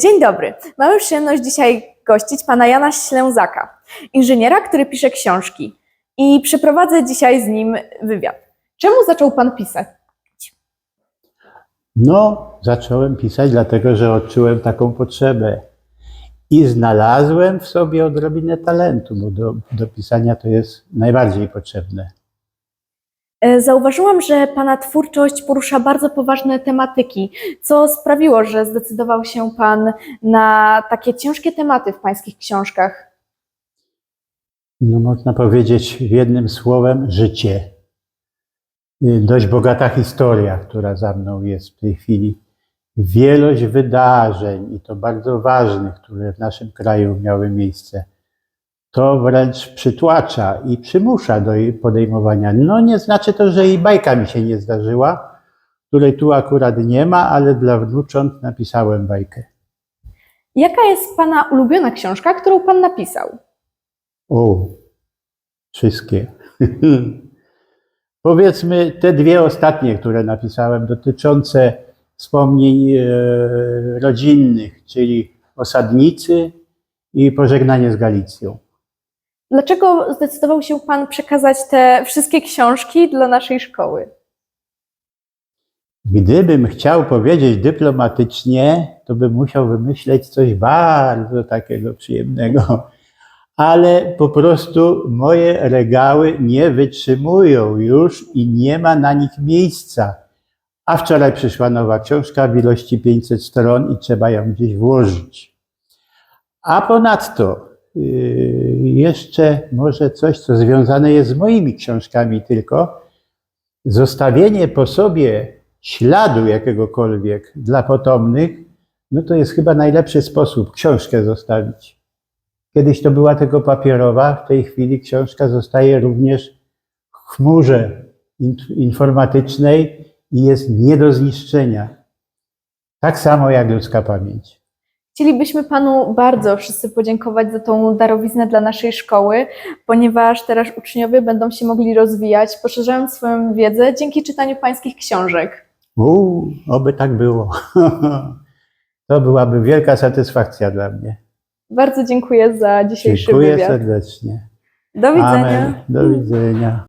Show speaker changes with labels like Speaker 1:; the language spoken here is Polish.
Speaker 1: Dzień dobry. Mamy przyjemność dzisiaj gościć pana Jana Ślęzaka, inżyniera, który pisze książki. I przeprowadzę dzisiaj z nim wywiad. Czemu zaczął pan pisać?
Speaker 2: No, zacząłem pisać, dlatego że odczułem taką potrzebę. I znalazłem w sobie odrobinę talentu, bo do, do pisania to jest najbardziej potrzebne.
Speaker 1: E, Zauważyłam, że pana twórczość porusza bardzo poważne tematyki, co sprawiło, że zdecydował się pan na takie ciężkie tematy w pańskich książkach.
Speaker 2: No, można powiedzieć jednym słowem życie. Y, Dość bogata historia, która za mną jest w tej chwili. Wielość wydarzeń i to bardzo ważnych, które w naszym kraju miały miejsce. To wręcz przytłacza i przymusza do jej podejmowania. No nie znaczy to, że jej bajka mi się nie zdarzyła, której tu akurat nie ma, ale dla wnucząt napisałem bajkę.
Speaker 1: Jaka jest pana ulubiona książka, którą pan napisał?
Speaker 2: O, wszystkie. Powiedzmy te dwie ostatnie, które napisałem, dotyczące wspomnień e, rodzinnych, czyli osadnicy i pożegnanie z Galicją.
Speaker 1: Dlaczego zdecydował się pan przekazać te wszystkie książki dla naszej szkoły?
Speaker 2: Gdybym chciał powiedzieć dyplomatycznie, to bym musiał wymyśleć coś bardzo takiego przyjemnego. Ale po prostu moje regały nie wytrzymują już i nie ma na nich miejsca. A wczoraj przyszła nowa książka w ilości 500 stron i trzeba ją gdzieś włożyć. A ponadto jeszcze może coś, co związane jest z moimi książkami tylko, zostawienie po sobie śladu jakiegokolwiek dla potomnych, no to jest chyba najlepszy sposób książkę zostawić. Kiedyś to była tylko papierowa, w tej chwili książka zostaje również w chmurze in- informatycznej i jest nie do zniszczenia. Tak samo jak ludzka pamięć.
Speaker 1: Chcielibyśmy Panu bardzo wszyscy podziękować za tą darowiznę dla naszej szkoły, ponieważ teraz uczniowie będą się mogli rozwijać, poszerzając swoją wiedzę dzięki czytaniu Pańskich książek.
Speaker 2: Uuu, oby tak było. To byłaby wielka satysfakcja dla mnie.
Speaker 1: Bardzo dziękuję za dzisiejszy
Speaker 2: Dziękuję
Speaker 1: wywiad.
Speaker 2: serdecznie.
Speaker 1: Do widzenia.
Speaker 2: Amen. Do widzenia.